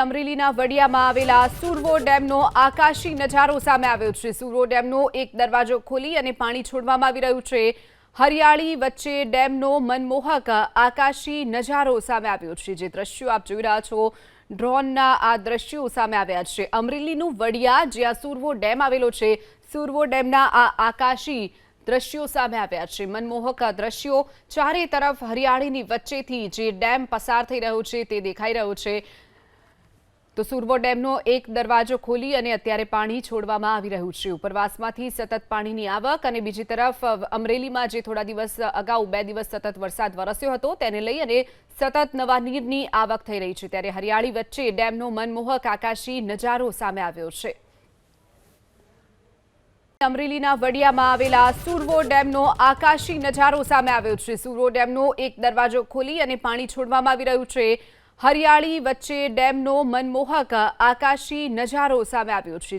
અમરેલીના વડિયામાં આવેલા સુરવો ડેમનો આકાશી નજારો સામે આવ્યો છે. સુરવો ડેમનો એક દરવાજો ખોલી અને પાણી છોડવામાં આવી રહ્યું છે. હરિયાળી વચ્ચે ડેમનો મનમોહક આકાશી નજારો સામે આવ્યો છે. જે દ્રશ્યો આપ જોઈ રહ્યા છો, ડ્રોનના આ દ્રશ્યો સામે આવ્યા છે. અમરેલીનું વડિયા, જ્યાં સુરવો ડેમ આવેલો છે, સુરવો ડેમના આ આકાશી દ્રશ્યો સામે આવ્યા છે. મનમોહક દ્રશ્યો ચારે તરફ હરિયાળીની વચ્ચેથી જે ડેમ પસાર થઈ રહ્યો છે, તે દેખાઈ રહ્યો છે. તો સુરવો ડેમનો એક દરવાજો ખોલી અને અત્યારે પાણી છોડવામાં આવી રહ્યું છે. ઉપરવાસમાંથી સતત પાણીની આવક અને બીજી તરફ અમરેલીમાં જે થોડા દિવસ અગાઉ બે દિવસ સતત વરસાદ વરસ્યો હતો, તેને લઈ અને સતત નવા નીરની આવક થઈ રહી છે. ત્યારે હરિયાળી વચ્ચે ડેમનો મનમોહક આકાશી નજારો સામે આવ્યો છે. અમરેલીના વડિયામાં આવેલા સુરવો ડેમનો આકાશી નજારો સામે આવ્યો છે. સુરવો ડેમનો એક દરવાજો ખોલી અને પાણી છોડવામાં આવી રહ્યું છે. હરિયાળી વચ્ચે ડેમનો મનમોહક આકાશી નજારો સામે આવ્યો છે.